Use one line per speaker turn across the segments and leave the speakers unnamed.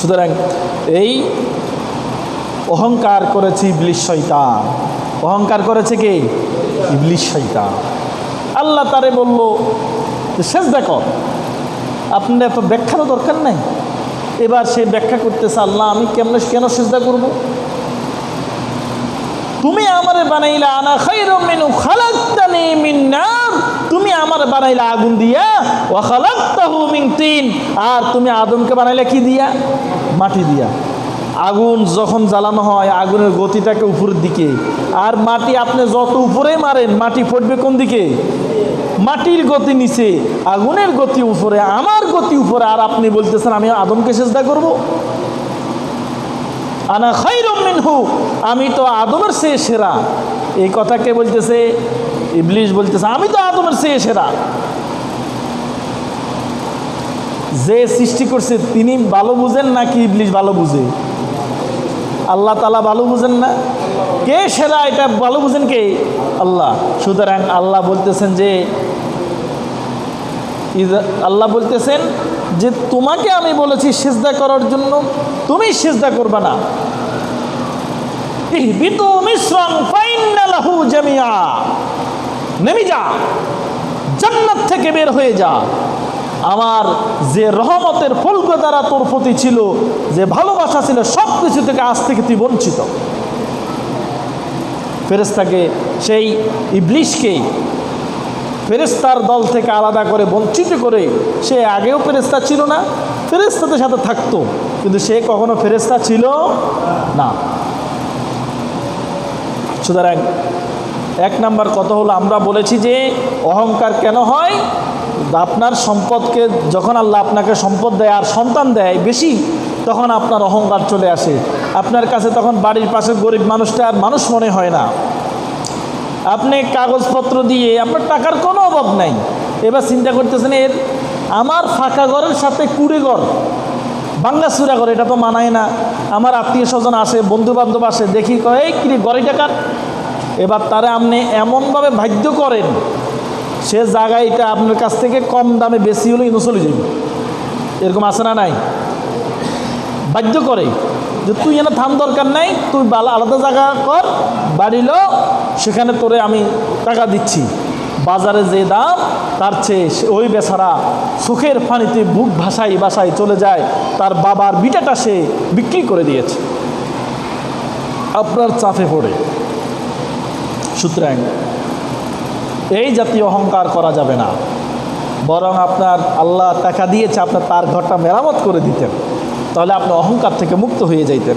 সুতরাং এই অহংকার করেছে ইবলিশ শৈতান অহংকার করেছে কে? ইবলিশ শৈতান আল্লাহ তারে বলল, যে শেষ দেখো আপনার এত ব্যাখ্যারও দরকার নাই। এবার সে ব্যাখ্যা করতেছে, আল্লাহ, আমি কেমন, কেন সেজদা করব? তুমি আমারে বানাইলা আনা খাই মিনু খালাকতানি মিন নার। তুমি আমার বানাইলে আগুন দিয়া, ওয়া খালাকতাহু মিন তিন। আর তুমি আদমকে বানাইলে কি দিয়া? মাটি দিয়া। আগুন যখন জ্বালানো হয়, আগুনের গতিটাকে উপরের দিকে। আর মাটি আপনি যত উপরে মারেন, মাটি পড়বে কোন দিকে? মাটির গতি নিচে, আগুনের গতি উপরে, আমার গতি উপরে। আর আপনি বলতেছেন, আমি আদমকে চেষ্টা করব? আনা খাইরুম মিনহু। আমি তো আদমের চেয়ে সেরা। এই কথা কে বলতেছে? ইবলিশ বলতেছে, আমি তো আদমের চেয়ে সেরা। যে সৃষ্টি করছে, তিনি ভালো বুঝেন নাকি ইবলিশ ভালো বুঝে? আল্লাহ তালা ভালো বুঝেন না? কে সেরা, এটা ভালো বুঝেন কে? আল্লাহ। সুতরাং আল্লাহ বলতেছেন যে আল্লাহ বলতেছেন যে, তোমাকে আমি বলেছি সেজদা করার জন্য, তুমি সেজদা করবে না। ইহবিতু মিসরান ফাইন্না লাহু জামিআ নেমে যা, জান্নাত থেকে বের হয়ে যা। আমার যে রহমতের ফলক দ্বারা তোর প্রতি ছিল, যে ভালোবাসা ছিল সব কিছু থেকে আজ থেকে তুই বঞ্চিত। ফেরেস্তাকে সেই ইবলিশকে ফেরেস্তার দল থেকে আলাদা করে, বঞ্চিত করে, সে আগেও ফেরেস্তা ছিল না ফেরেস্তাদের সাথে থাকতো, কিন্তু সে কখনো ফেরেস্তা ছিল না। সুতরাং এক নাম্বার কথা হলো, আমরা বলেছি যে অহংকার কেন হয়? আপনার সম্পদকে, যখন আল্লাহ আপনাকে সম্পদ দেয় আর সন্তান দেয় বেশি, তখন আপনার অহংকার চলে আসে। আপনার কাছে তখন বাড়ির পাশে গরিব মানুষটা আর মানুষ মনে হয় না। আপনি কাগজপত্র দিয়ে আপনার টাকার কোনো অভাব নাই। এবার চিন্তা করতেছেন, এর আমার ফাঁকা ঘরের সাথে কুড়ে ঘর বাংলা সুরা করে, এটা তো মানায় না। আমার আত্মীয় স্বজন আসে বন্ধু বান্ধব আসে, দেখি কয়, এই কিরে গড়ি টাকার এবার তারা আপনি এমনভাবে বাধ্য করেন, সে জায়গাটা আপনার কাছ থেকে কম দামে বেশি হলে কিন্তু চলে যাবে এরকম আছে না নাই? বাধ্য করে যে তুই এনে থাম দরকার নাই, তুই আলাদা জায়গা কর বাড়িল সেখানে তোরে আমি টাকা দিচ্ছি। বাজারে যে দাম, তার চেয়ে ওই বেচারা সুখের পানিতে বুক ভাসাই বাসায় চলে যায়, তার বাবার বিটাটা সে বিক্রি করে দিয়েছে। আপনার চাপে পড়ে। সুতরাং এই জাতীয় অহংকার করা যাবে না। বরং আপনার আল্লাহ টাকা দিয়েছে, আপনার তার ঘরটা মেরামত করে দিতেন। তাহলে আপনি অহংকার থেকে মুক্ত হয়ে যাইতেন।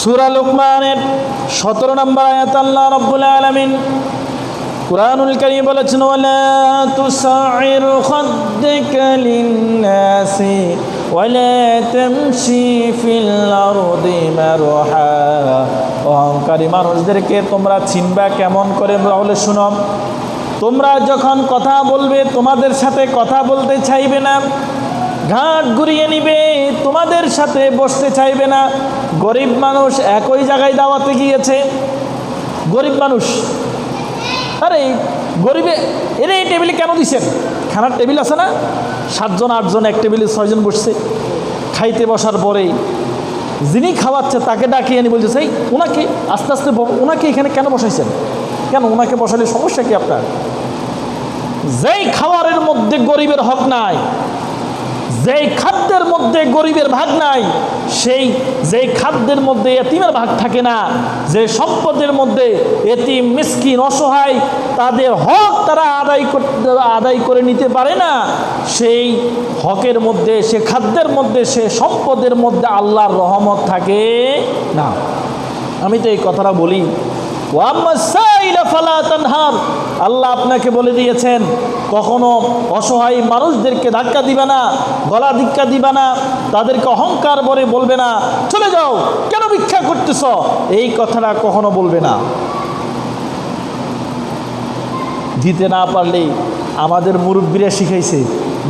সুরা লোকমানের সতেরো নম্বর আয়াত আল্লাহ রব্বুল আলমিন কুরআনুল কারীম বলেছেন, ওয়ালা তুসাইর খাদ্দাকা লিন-নাসি, ওয়ালা তামশি ফিল আরদি মারহা। অহংকারী মানুষদেরকে তোমরা চিনবা কেমন করে, তাহলে শুনো। তোমরা যখন কথা বলবে, তোমাদের সাথে কথা বলতে চাইবে না, ঘাট ঘুরিয়ে নিবে, তোমাদের সাথে বসতে চাইবে না। গরিব মানুষ একই জায়গায় দাওয়াতে গিয়েছে। গরিব মানুষ। আরে, গরিবে এরে এই টেবিলে কেন দিছেন? খানার টেবিল আছে না? সাতজন, আটজন, এক টেবিলে ছয়জন বসছে। খাইতে বসার পরেই যিনি খাওয়াচ্ছে তাকে ডাকিয়ে আনি বলছে সেই ওনাকে আস্তে আস্তে ওনাকে এখানে কেন বসাইছেন? কেন ওনাকে বসালে সমস্যা কি আপনার? যেই খাবারের মধ্যে গরিবের হক নাই যেই খাদ্যের মধ্যে গরিবের ভাগ নাই, সেই যেই খাদ্যের মধ্যে এতিমের ভাগ থাকে না, যে সম্পদের মধ্যে এতিম, মিসকিন, অসহায় তাদের হক তারা আদায় করতে, আদায় করে নিতে পারে না, সেই হকের মধ্যে, সে খাদ্যের মধ্যে, সে সম্পদের মধ্যে আল্লাহর রহমত থাকে না। আমি তো এই কথাটা বলি। ওয়াম্মা ফালা তানহার। আল্লাহ আপনাকে বলে দিয়েছেন, কখনো অসহায় মানুষদেরকে ধাক্কা দিবে না, গলা ধিক্কা দিবে না, তাদেরকে অহংকার বলে বলবে না, চলে যাও, কেন ভিক্ষা করতেছ? এই কথাটা কখনো বলবে না। দিতে না পারলে আমাদের মুরব্বীরা শিখাইছে,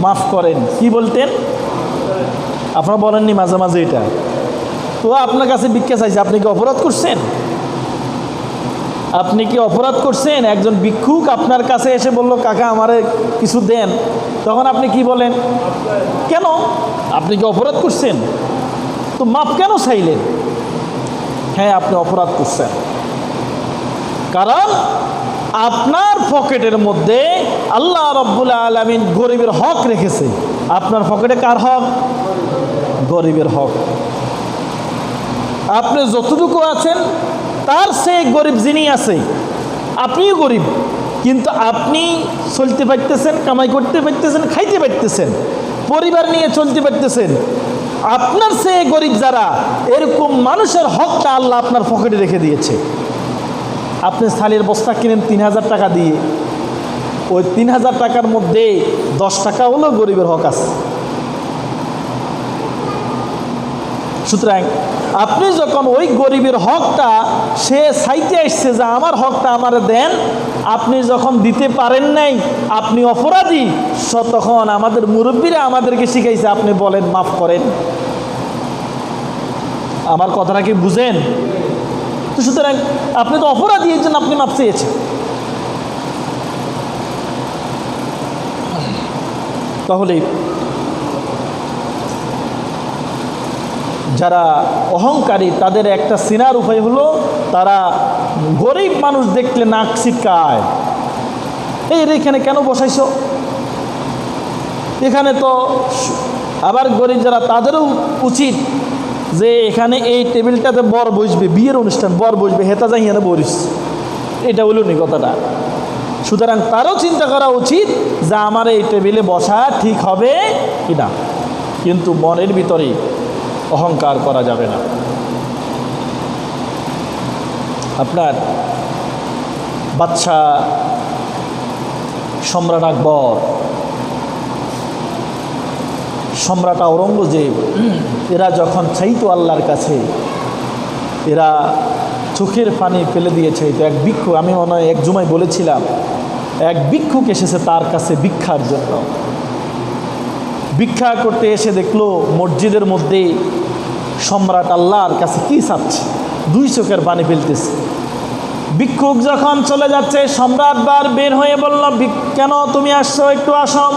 মাফ করেন, কি বলতেন? আপনারা বলেননি মাঝে মাঝে এটা। তো আপনার কাছে ভিক্ষা চাইছে, আপনি কি অপরাধ করছেন? আপনি কি অপরাধ করছেন? একজন ভিক্ষুক আপনার কাছে এসে বলল, কাকা, আমারে কিছু দেন। তখন আপনি কি বলেন? কেন? আপনি কি অপরাধ করছেন? তো মাপ কেন চাইলেন? হ্যাঁ আপনি অপরাধ করছেন। কারণ আপনার পকেটের মধ্যে আল্লাহ রব্বুল আলমিন গরিবের হক রেখেছে। আপনার পকেটে কার হক? গরিবের হক। আপনি যতটুকু আছেন তার সে গরিব যিনি আছে, আপনিও গরিব, কিন্তু আপনি চলতে পারতেছেন, কামাই করতে পারতেছেন, খাইতে পারতেছেন, পরিবার নিয়ে চলতে পারতেছেন, আপনার সে গরিব যারা, এরকম মানুষের হকটা আল্লাহ আপনার পকেটে রেখে দিয়েছে। আপনি স্থানীয় বস্তা কিনেন তিন হাজার টাকা দিয়ে, ওই তিন হাজার টাকার মধ্যে দশ টাকা হলেও গরিবের হক আছে। সুতরাং আপনি যখন ওই গরিবের হকটা সে সাইতে আসছে যে আমার হকটা আমার দেন, আপনি যখন দিতে পারেন নাই, আপনি অপরাধী তখন আমাদের মুরব্বীরা আমাদেরকে শিখাইছে, আপনি বলেন, মাফ করেন। আমার কথাটা কি বুঝেন? তো সুতরাং আপনি তো অপরাধী, এর জন্য আপনি মাপ চেয়েছেন। তাহলে যারা অহংকারী, তাদের একটা সিনার উপায় হলো তারা গরিব মানুষ দেখলে নাক ছিটকায়। এই এখানে কেন বসাইছো? এখানে তো আবার গরিব যারা, তাদেরও উচিত যে এখানে এই টেবিলটাতে বর বসবে, বিয়ের অনুষ্ঠান, বর বসবে, হেতা যাই এনে বরিস। এটা হলো নি কথাটা। সুতরাং তারও চিন্তা করা উচিত যে আমার এই টেবিলে বসা ঠিক হবে কি না কিন্তু মনের ভিতরে অহংকার করা যাবে না। আপনার বাচ্চা সম্রাট আকবর, সম্রাট আওরঙ্গজেব এরা যখন চাইতো আল্লাহর কাছে, এরা চোখের পানি ফেলে দিয়ে চাইতো। এক ভিক্ষু, আমি মনে হয় এক জুমায় বলেছিলাম, এক ভিক্ষুক এসেছে তার কাছে ভিক্ষার জন্য। ভিক্ষা করতে এসে দেখল মসজিদের মধ্যে সম্রাট আল্লাহর কাছে কি চাচ্ছে? দুই চোখের পানি ফেলতেছে। ভিক্ষুক যখন চলে যাচ্ছে, সম্রাট বার বের হয়ে বলল, "ভিক- কেন তুমি আসছো? একটু আসো।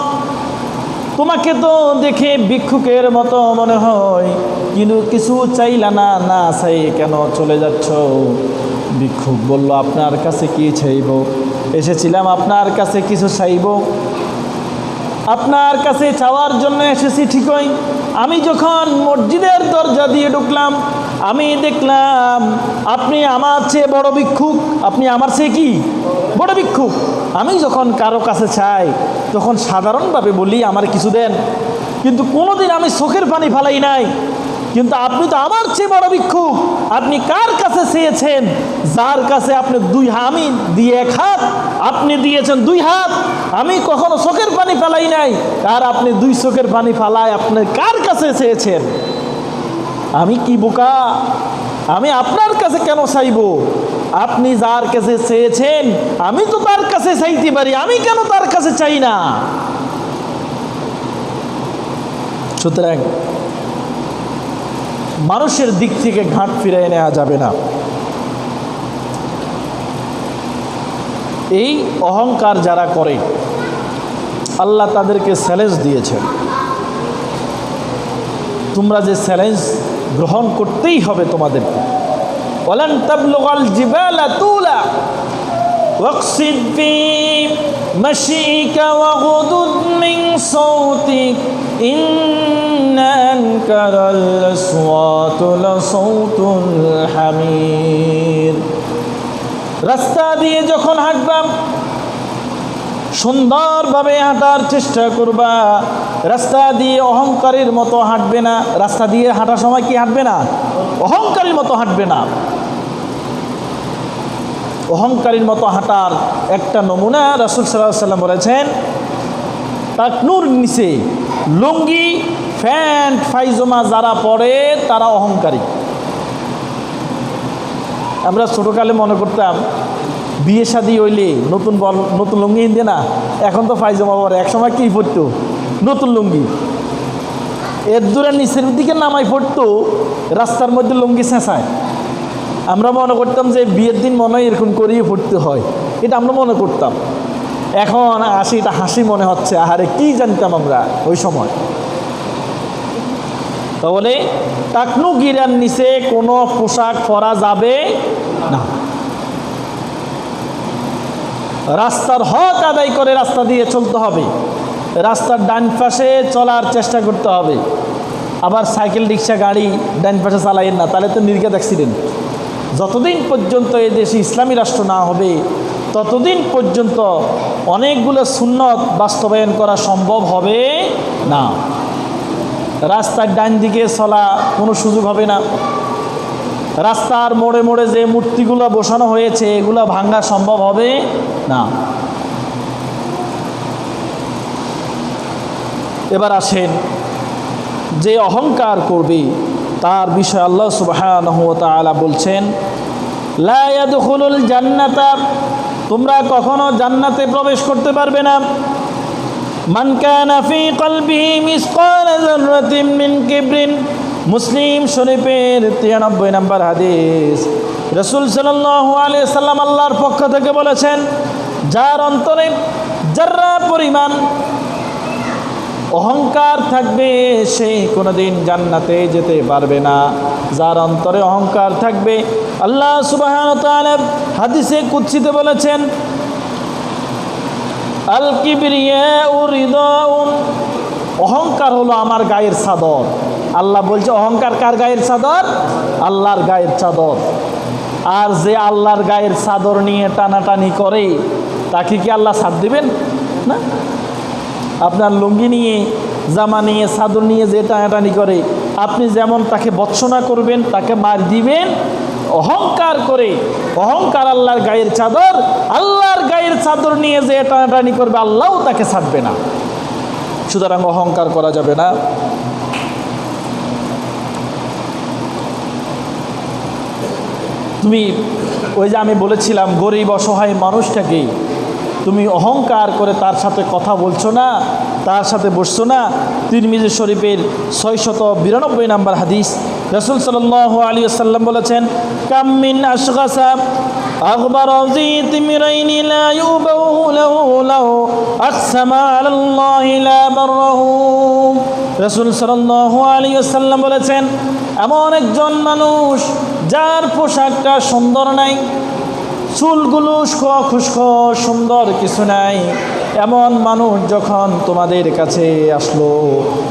তোমাকে তো দেখে ভিক্ষুকের মতো মনে হয়, কিন্তু কিছু চাইলা না না চাই কেন চলে যাচ্ছ? ভিক্ষুক বলল, আপনার কাছে কি চাইব? এসেছিলাম, আপনার কাছে কিছু চাইব। আপনার কাছে চাওয়ার জন্য এসেছি ঠিকই। আমি যখন মসজিদের দরজা দিয়ে ঢুকলাম, আমি দেখলাম, আপনি আমার চেয়ে বড় ভিক্ষুক। আপনি আমার চেয়ে কি? বড় ভিক্ষুক। আমি যখন কারও কাছে চাই, তখন সাধারণভাবে বলি, আমার কিছু দেন। কিন্তু কোনোদিন আমি চোখের পানি ফালাই নাই। কিন্তু আপনি তো আমার চেয়ে বড় ভিক্ষুক আপনি কার কাছে চেয়েছেন? যার কাছে আপনি দুই আমি দিয়ে এক হাত, আপনি দিয়েছেন দুই হাত। আমি কখনো চোখের পানি ফেলাই নাই। আর আপনি দুই চোখের পানি ফালায় আপনি কার কাছে চেয়েছেন? আমি কি বোকা? আমি আপনার কাছে কেন চাইব? আপনি যার কাছে চেয়েছেন, আমি তো তার কাছে চাইতে পারি। আমি কেন তার কাছে চাই না? সুতরাং মানুষের দিক থেকে ঘাট ফিরিয়ে নেওয়া যাবে না এই অহংকার যারা করে আল্লাহ তাদেরকে চ্যালেঞ্জ দিয়েছেন তোমরা যে চ্যালেঞ্জ গ্রহণ করতেই হবে তোমাদেরকে ওলান তাবলুগাল জিবালা তুলা واقصد في مشيك وغضض من صوتك إن أنكر الأصوات لصوت الحمير রাস্তা দিয়ে যখন হাঁটবাম সুন্দরভাবে হাঁটার চেষ্টা করবা রাস্তা দিয়ে অহংকারের মতো হাঁটবে না রাস্তা দিয়ে হাঁটার সময় কি হাঁটবে না অহংকারের মতো হাঁটবে না অহংকারীর মতো হাঁটার একটা নমুনা রাসুল সাল্লাহ সাল্লাম বলেছেন টাকনুর নিচে লুঙ্গি প্যান্ট ফাইজমা যারা পরে, তারা অহংকারী। আমরা ছোটোকালে মনে করতাম, বিয়ে শাদি হইলে নতুন বল, নতুন লুঙ্গি ইন্দে না, এখন তো ফাইজমা পরে এক সময় কী পরতো? নতুন লুঙ্গি। এর দূরে নিচের দিকে নামাই পড়তো, রাস্তার মধ্যে লুঙ্গি চেঁচায় আমরা মনে করতাম যে বিয়ের দিন মনে হয় এরকম করিয়ে পড়তে হয়। এটা আমরা মনে করতাম। এখন আসি, এটা হাসি মনে হচ্ছে। আহারে, কি জানতাম আমরা ওই সময়? তাহলে টাকনু গিরার নিচে কোনো পোশাক পরা যাবে না। রাস্তার হক আদায় করে রাস্তা দিয়ে চলতে হবে। রাস্তার ডান পাশে চলার চেষ্টা করতে হবে। আবার সাইকেল, রিক্সা, গাড়ি ডান পাশে চালাইয়েন না, তাহলে তো নির্গত অ্যাক্সিডেন্ট। যতদিন পর্যন্ত এই দেশে ইসলামী রাষ্ট্র না হবে, ততদিন পর্যন্ত অনেকগুলো সুন্নত বাস্তবায়ন করা সম্ভব হবে না। রাস্তার ডান দিকে চলা কোনো সুযোগ হবে না। রাস্তার মোড়ে মোড়ে যে মূর্তিগুলো বসানো হয়েছে, এগুলো ভাঙ্গা সম্ভব হবে না। এবার আসেন, যে অহংকার করবে, তার বিষয়ে আল্লাহ সুবহানাহু ওয়া তাআলা বলছেন, লা ইয়াদখুলুল জান্নাতা তোমরা কখনো জান্নাতে প্রবেশ করতে পারবে না। মান কানা ফি কলবিহি মিসকাল যাররাতিন মিন কিবরিন। মুসলিম শরীফের তিরানব্বই নম্বর হাদিস। রসুল সাল্লাল্লাহু আলাইহি সাল্লাম আল্লাহর পক্ষ থেকে বলেছেন, যার অন্তরে যার্রা পরিমাণ অহংকার থাকবে, সে কোনোদিন জান্নাতে যেতে পারবে না। যার অন্তরে অহংকার থাকবে, আল্লাহ সুবাহ হাদিসে কুৎসিতে বলেছেন আল কিবরিয়া অহংকার হলো আমার গায়ের চাদর। আল্লাহ বলছে, অহংকার কার গায়ের চাদর? আল্লাহর গায়ের চাদর। আর যে আল্লাহর গায়ের চাদর নিয়ে টানাটানি করে, তাকে কি আল্লাহ সাদ দিবেন? না? আপনার লুঙ্গি নিয়ে, জামা নিয়ে, চাদর নিয়ে যে টানাটানি করে, আপনি যেমন তাকে বৎসনা করবেন, তাকে মার দিবেন অহংকার করে, অহংকার আল্লাহর গায়ের চাদর, আল্লাহর গায়ের চাদর নিয়ে যে টানাটানি করবে, আল্লাহও তাকে ছাড়বে না। সুতরাং অহংকার করা যাবে না। তুমি ওই যে আমি বলেছিলাম, গরিব অসহায় মানুষটাকে তুমি অহংকার করে তার সাথে কথা বলছো না তার সাথে বসছো না তিরমিজি শরীফের ছয়শত বিরানব্বই নাম্বার হাদিস রসুল সাল আলী আসাল্লাম বলেছেন কামিন আশগাসা أخبر ذي تمرين لا يؤبه له له أقسم على الله لا بره রসুল সাল্লাহ আলী আসাল্লাম বলেছেন এমন একজন মানুষ যার পোশাকটা সুন্দর নাই চুলগুলো খুশখ, সুন্দর কিছু নাই। এমন মানুষ যখন তোমাদের কাছে আসলো,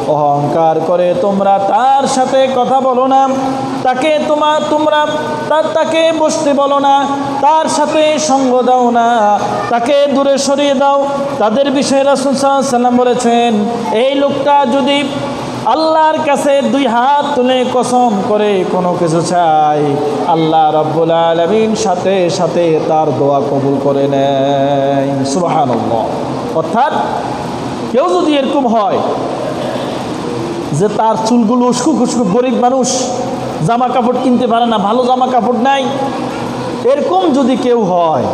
অহংকার করে তোমরা তার সাথে কথা বলো না। তাকে তোমার তোমরা তার তাকে বসতে বলো না। তার সাথে সঙ্গ দাও না। তাকে দূরে সরিয়ে দাও। তাদের বিষয়ে রাসুল সাল্লাম বলেছেন, এই লোকটা যদি আল্লাহর কাছে দুই হাত তুলে কসম করে কোনো কিছু চাই। আল্লাহ রব্বুল আলমিন সাথে সাথে তার দোয়া কবুল করে নেয়। সুবাহান অর্থাৎ কেউ যদি এরকম হয় যে তার চুলগুলো উস্কু খুস্কু গরিব মানুষ জামা কাপড় কিনতে পারে না, ভালো জামা কাপড় নাই, এরকম যদি কেউ হয়,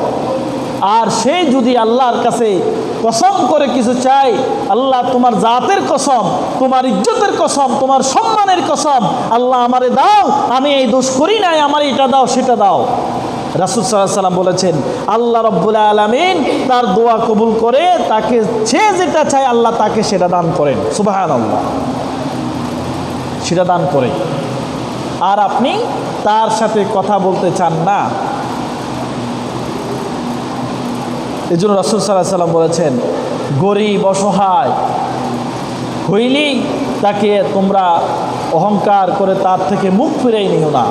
আর সে যদি আল্লাহর কাছে কসম করে কিছু চাই, আল্লাহ তোমার জাতের কসম, তোমার ইজ্জতের কসম, তোমার সম্মানের কসম, আল্লাহ আমারে দাও, আমি এই দোষ করি নাই, আমার এটা দাও, সেটা দাও। রাসুল সাল্লাম বলেছেন, আল্লাহ রব্বুল আলমিন তার দোয়া কবুল করে তাকে সে যেটা চায়, আল্লাহ তাকে সেটা দান করেন। সুবাহান আল্লাহ সেটা দান করে। আর আপনি তার সাথে কথা বলতে চান না এই জন্য রসুল সাল্লাহ সাল্লাম বলেছেন, গরিব, অসহায় হইলেই তাকে তোমরা অহংকার করে তার থেকে মুখ ফিরেই নিও না।